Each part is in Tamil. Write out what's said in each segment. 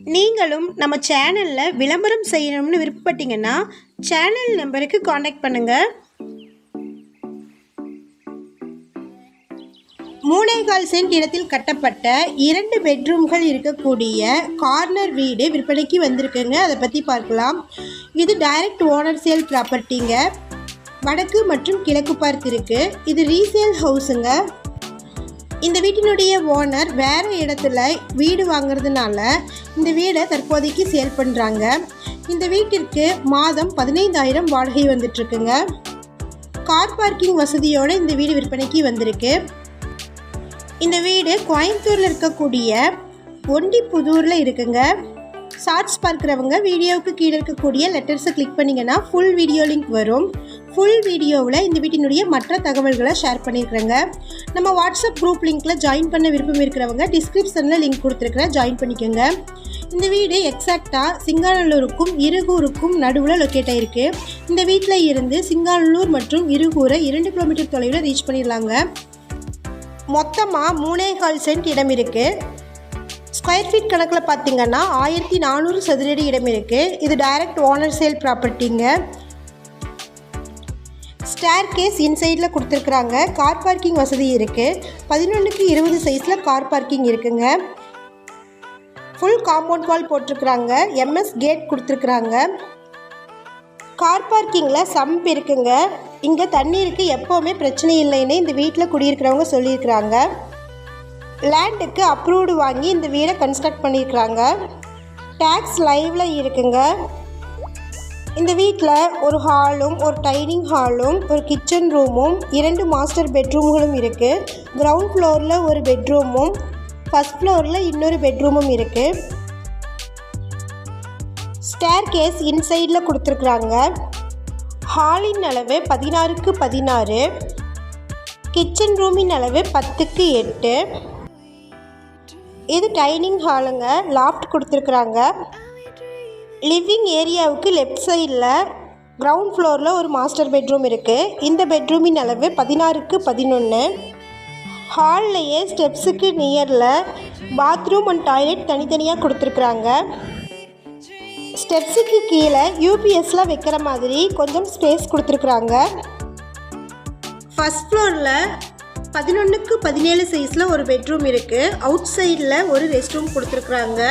நீங்களும் நம்ம சேனலில் விளம்பரம் செய்யணும்னு விருப்பப்பட்டீங்கன்னா சேனல் நம்பருக்கு காண்டாக்ட் பண்ணுங்கள் மூணேகால் சென்ட் இடத்தில் கட்டப்பட்ட இரண்டு பெட்ரூம்கள் இருக்கக்கூடிய கார்னர் வீடு விற்பனைக்கு வந்திருக்குங்க. அதை பற்றி பார்க்கலாம். இது டைரக்ட் ஓனர் சேல் ப்ராப்பர்ட்டிங்க. வடக்கு மற்றும் கிழக்கு பார்த்து இருக்குது இது ரீசேல் ஹவுஸுங்க. இந்த வீட்டினுடைய ஓனர் வேறு இடத்துல வீடு வாங்குறதுனால இந்த வீடை தற்போதைக்கு சேல் பண்ணுறாங்க இந்த வீட்டிற்கு மாதம் பதினைந்தாயிரம் வாடகை வந்துட்டுருக்குங்க. கார் பார்க்கிங் வசதியோடு இந்த வீடு விற்பனைக்கு வந்திருக்கு. இந்த வீடு கோயம்புத்தூரில் இருக்கக்கூடிய ஒண்டிப்புதூரில் இருக்குங்க. ஷார்ட்ஸ் பார்க்குறவங்க வீடியோவுக்கு கீழே இருக்கக்கூடிய லெட்டர்ஸை கிளிக் பண்ணிங்கன்னா ஃபுல் வீடியோ லிங்க் வரும். ஃபுல் வீடியோவில் இந்த வீட்டினுடைய மற்ற தகவல்களை ஷேர் பண்ணியிருக்கிறேங்க நம்ம வாட்ஸ்அப் குரூப் லிங்க்கில் ஜாயின் பண்ண விருப்பம் இருக்கிறவங்க டிஸ்கிரிப்ஷனில் லிங்க் கொடுத்துருக்குறேன் ஜாயின் பண்ணிக்கோங்க. இந்த வீடு எக்ஸாக்டாக சிங்காநல்லூருக்கும் இருகூருக்கும் நடுவில் லொக்கேட் ஆகிருக்கு இந்த வீட்டில் இருந்து சிங்காநல்லூர் மற்றும் இருகூரை இரண்டு கிலோமீட்டர் தொலைவில் ரீச் பண்ணிடலாங்க. மொத்தமாக மூணே கால் சென்ட் இடம் இருக்குது ஸ்கொயர் ஃபீட் கணக்கில் பார்த்தீங்கன்னா ஆயிரத்தி நானூறு சதுரடி இடம் இருக்குது இது டைரக்ட் ஓனர் சேல் ப்ராப்பர்ட்டிங்க ஸ்டேர் கேஸ் இன்சைடில் கொடுத்துருக்குறாங்க. கார் பார்க்கிங் வசதி இருக்குது பதினொன்றுக்கு இருபது சைஸில் கார் பார்க்கிங் இருக்குங்க. ஃபுல் காம்பவுண்ட் வால் போட்டிருக்குறாங்க. எம்எஸ் கேட் கொடுத்துருக்குறாங்க. கார் பார்க்கிங்கில் சம்ப் இருக்குங்க. இங்கே தண்ணீருக்கு எப்போவுமே பிரச்சனை இல்லைன்னு இந்த வீட்டில் குடியிருக்கிறவங்க சொல்லியிருக்கிறாங்க. லேண்டுக்கு அப்ரூவ்டு வாங்கி இந்த வீடை கன்ஸ்ட்ரக்ட் பண்ணியிருக்கிறாங்க. டேக்ஸ் லைவில் இருக்குங்க. இந்த வீட்டில் ஒரு ஹாலும் ஒரு டைனிங் ஹாலும் ஒரு கிச்சன் ரூமும் இரண்டு மாஸ்டர் பெட்ரூம்களும் இருக்குது கிரவுண்ட் ஃப்ளோரில் ஒரு பெட்ரூமும் ஃபஸ்ட் ஃப்ளோரில் இன்னொரு பெட்ரூமும் இருக்குது ஸ்டேர் கேஸ் இன்சைடில் கொடுத்துருக்குறாங்க. ஹாலின் அளவு பதினாறுக்கு பதினாறு. கிச்சன் ரூமின் அளவு பத்துக்கு எட்டு. இது டைனிங் ஹாலுங்க. லாஃப்ட் கொடுத்துருக்குறாங்க. லிவிங் ஏரியாவுக்கு லெஃப்ட் சைடில் கிரவுண்ட் ஃப்ளோரில் ஒரு மாஸ்டர் பெட்ரூம் இருக்குது இந்த பெட்ரூமின் அளவு பதினாறுக்கு பதினொன்று ஹால்லையே ஸ்டெப்ஸுக்கு நியரில் பாத்ரூம் அண்ட் டாய்லெட் தனித்தனியாக கொடுத்துருக்குறாங்க. ஸ்டெப்ஸுக்கு கீழே யூபிஎஸ்லாம் வைக்கிற மாதிரி கொஞ்சம் ஸ்பேஸ் கொடுத்துருக்குறாங்க. ஃபஸ்ட் ஃப்ளோரில் பதினொன்றுக்கு பதினேழு சைஸில் ஒரு பெட்ரூம் இருக்குது அவுட் சைடில் ஒரு ரெஸ்ட் ரூம் கொடுத்துருக்குறாங்க.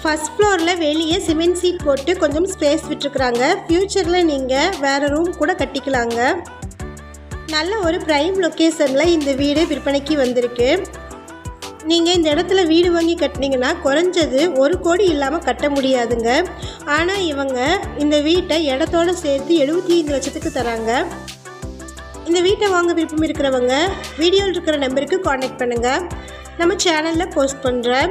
ஃபஸ்ட் ஃப்ளோரில் வெளியே சிமெண்ட் சீட் போட்டு கொஞ்சம் ஸ்பேஸ் விட்டுருக்குறாங்க. ஃப்யூச்சரில் நீங்கள் வேறு ரூம் கூட கட்டிக்கலாங்க. நல்ல ஒரு ப்ரைம் லொக்கேஷனில் இந்த வீடு விற்பனைக்கு வந்திருக்கு. நீங்கள் இந்த இடத்துல வீடு வாங்கி கட்டினீங்கன்னா குறைஞ்சது ஒரு கோடி இல்லாமல் கட்ட முடியாதுங்க. ஆனால் இவங்க இந்த வீட்டை இடத்தோடு சேர்த்து எழுபத்தி ஐந்து லட்சத்துக்கு தராங்க. இந்த வீட்டை வாங்க விருப்பம் இருக்கிறவங்க வீடியோவில் இருக்கிற நம்பருக்கு காண்டாக்ட் பண்ணுங்கள் நம்ம சேனலில் போஸ்ட் பண்ணுறேன்